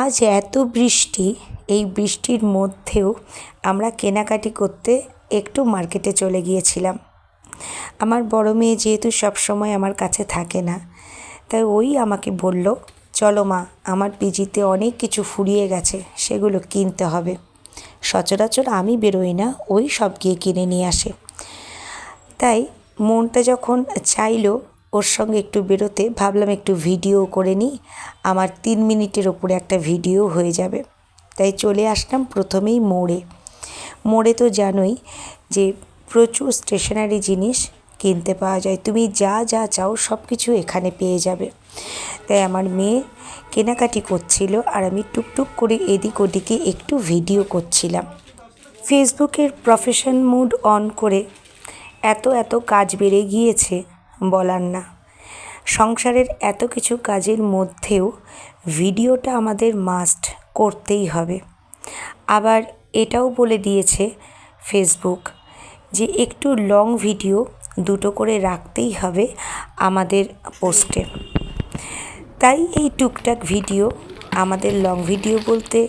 আজ এত বৃষ্টি, এই বৃষ্টির মধ্যেও আমরা কেনাকাটি করতে একটু মার্কেটে চলে গিয়েছিলাম। আমার বড় মেয়ে যেহেতু সবসময় আমার কাছে থাকে না, তাই ওই আমাকে বলল, চলো মা, আমার পিজিতে অনেক কিছু ফুরিয়ে গেছে, সেগুলো কিনতে হবে। সচরাচর আমি বেরোই না, ওই সব গিয়ে কিনে নিয়ে আসে। তাই মনটা যখন চাইলো ওর সঙ্গে একটু বেরোতে ভাবলাম একটু ভিডিও করে নিই। আমার তিন মিনিটের ওপরে একটা ভিডিও হয়ে যাবে। তাই চলে আসলাম প্রথমেই মোড়ে। মোড়ে তো জানোই যে প্রচুর স্টেশনারি জিনিস কিনতে পাওয়া যায়। তুমি যা যা চাও সব কিছু এখানে পেয়ে যাবে। তাই আমার মেয়ে কেনাকাটি করছিল আর আমি টুকটুক করে এদিক ওদিকে একটু ভিডিও করছিলাম। ফেসবুকের প্রফেশন মুড অন করে এত এত কাজ বেড়ে গিয়েছে। বলার না। সংসারের এত কিছু কাজের মধ্যেও ভিডিওটা আমাদের মাস্ট করতেই হবে। আবার এটাও বলে দিয়েছে ফেসবুক যে একটু লং ভিডিও দুটো করে রাখতেই হবে আমাদের পোস্টে তাই এই টুকটাক ভিডিও আমাদের লং ভিডিও বলতে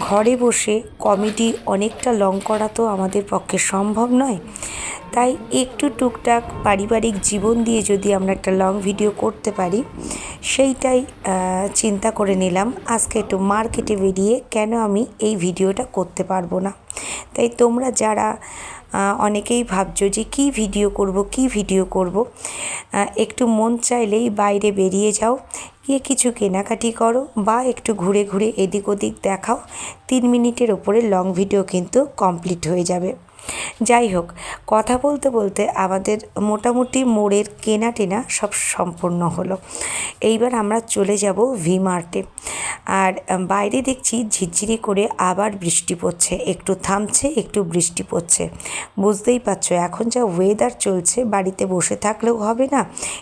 ঘরে বসে কমেডি অনেকটা লং করা তো আমাদের পক্ষে সম্ভব নয়। তাই একটু টুকটাক পারিবারিক জীবন দিয়ে যদি আমরা একটা লং ভিডিও করতে পারি, সেইটাই চিন্তা করে নিলাম আজকে একটু মার্কেটে বেরিয়ে কেন আমি এই ভিডিওটা করতে পারব না। তাই তোমরা যারা অনেকেই ভাবছ যে কী ভিডিও করব, কী ভিডিও করব একটু মন চাইলেই বাইরে বেরিয়ে যাও, গিয়ে কিছু কেনাকাটি করো বা একটু ঘুরে ঘুরে এদিক ওদিক দেখাও, তিন মিনিটের ওপরে লং ভিডিও কিন্তু কমপ্লিট হয়ে যাবে। যাই হোক কথা বলতে বলতে আমাদের মোটামুটি মোড়ের কেনা টেনা সব সম্পূর্ণ হলো। এইবার আমরা চলে যাব ভি মার্টে আর বাইরে দেখছি ঝিরঝিরি করে আবার বৃষ্টি পড়ছে। একটু থামছে, একটু বৃষ্টি পড়ছে। বুঝতেই পারছ, এখন যা ওয়েদার চলছে, বাড়িতে বসে থাকলেও হবে না।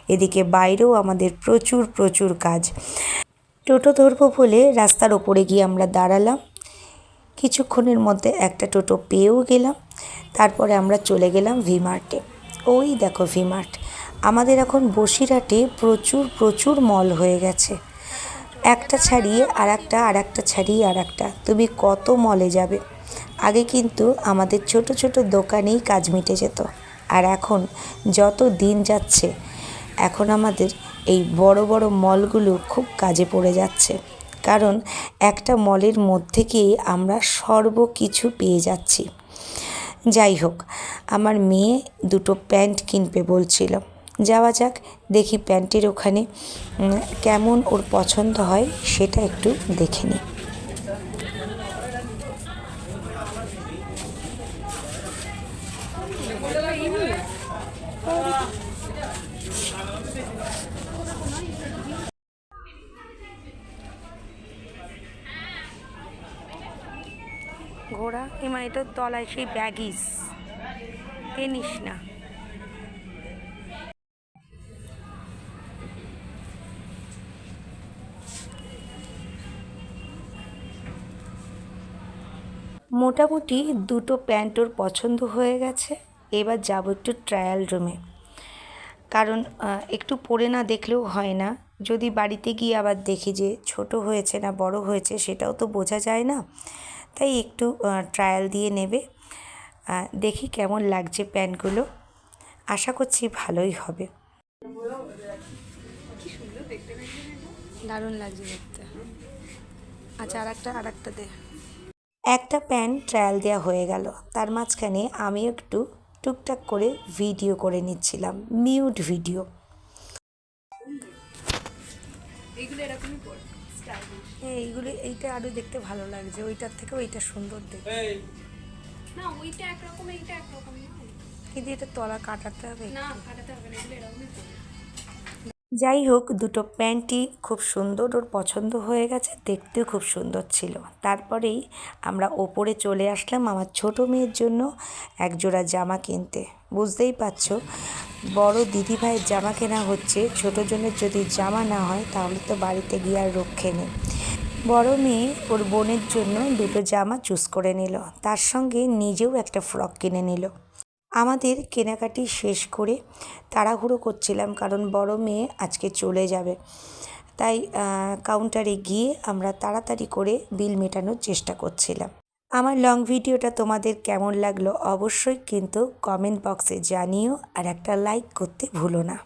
এদিকে বাইরেও আমাদের প্রচুর প্রচুর কাজ। টোটো ধরবো বলে রাস্তার ওপরে গিয়ে আমরা দাঁড়ালাম। কিছুক্ষণের মধ্যে একটা টোটো পেয়েও গেলাম। তারপরে আমরা চলে গেলাম ভিমার্টে ওই দেখো ভিমার্ট আমাদের এখন বসিরহাটে প্রচুর প্রচুর মল হয়ে গেছে। একটা ছাড়িয়ে আর একটা আর একটা ছাড়িয়ে আর একটা তুমি কত মলে যাবে? আগে কিন্তু আমাদের ছোট ছোট দোকানেই কাজ মিটে যেত। আর এখন যত দিন যাচ্ছে, এখন আমাদের এই বড় বড় মলগুলো খুব কাজে পড়ে যাচ্ছে। কারণ একটা মলের মধ্যে গিয়ে আমরা সর্ব কিছু পেয়ে যাচ্ছি। যাই হোক, আমার মেয়ে দুটো প্যান্ট কিনবে বলছিল। যাওয়া যাক, দেখি প্যান্টের ওখানে কেমন ওর পছন্দ হয়, সেটা একটু দেখে নিই। ঘোড়া এমা এটার তলায় সেই ব্যাগিস। এ নিস না। মোটামুটি দুটো প্যান্ট ওর পছন্দ হয়ে গেছে। এবার যাব একটু ট্রায়াল রুমে কারণ একটু পরে না দেখলেও হয় না। যদি বাড়িতে গিয়ে আবার দেখি যে ছোট হয়েছে না বড় হয়েছে, সেটাও তো বোঝা যায় না। তাই একটু ট্রায়াল দিয়ে নেবে। দেখি কেমন লাগছে প্যান্টগুলো। আশা করছি ভালোই হবে। দারুণ লাগছে দেখতে। আচ্ছা আর একটা আর একটা দে। একটা প্যান্ট ট্রায়াল দেওয়া হয়ে গেল। তার মাঝখানে আমি একটু টুকটাক করে ভিডিও করে নিচ্ছিলাম মিউট ভিডিও হ্যাঁ এইগুলি এইটা আরও দেখতে ভালো লাগছে ওইটার থেকে ওইটা সুন্দর দেখতে। না ওইটা একরকম এইটা একরকম কিন্তু এটা তলা কাটাতে হবে। না কাটাতে হবে না এগুলো এরকমই যাই হোক, দুটো প্যান্টই খুব সুন্দর, ওর পছন্দ হয়ে গেছে, দেখতেও খুব সুন্দর ছিল। তারপরেই আমরা ওপরে চলে আসলাম আমার ছোট মেয়ের জন্য এক জোড়া জামা কিনতে। বুঝতেই পারছ, বড় দিদিভাইয়ের জামা কেনা হচ্ছে, ছোটো জনের যদি জামা না হয়, তাহলে তো বাড়িতে গিয়ে আর রক্ষে নেই। বড় মেয়ে ওর বোনের জন্য দুটো জামা চুজ করে নিল। তার সঙ্গে নিজেও একটা ফ্রক কিনে নিল। আমাদের কেনাকাটি শেষ করে তাড়াহুড়ো করছিলাম কারণ বড় মেয়ে আজকে চলে যাবে। তাই কাউন্টারে গিয়ে আমরা তাড়াতাড়ি করে বিল মেটানোর চেষ্টা করছিলাম। আমার লং ভিডিওটা তোমাদের কেমন লাগল অবশ্যই কিন্তু কমেন্ট বক্সে জানিও আর একটা লাইক করতে ভুলো না।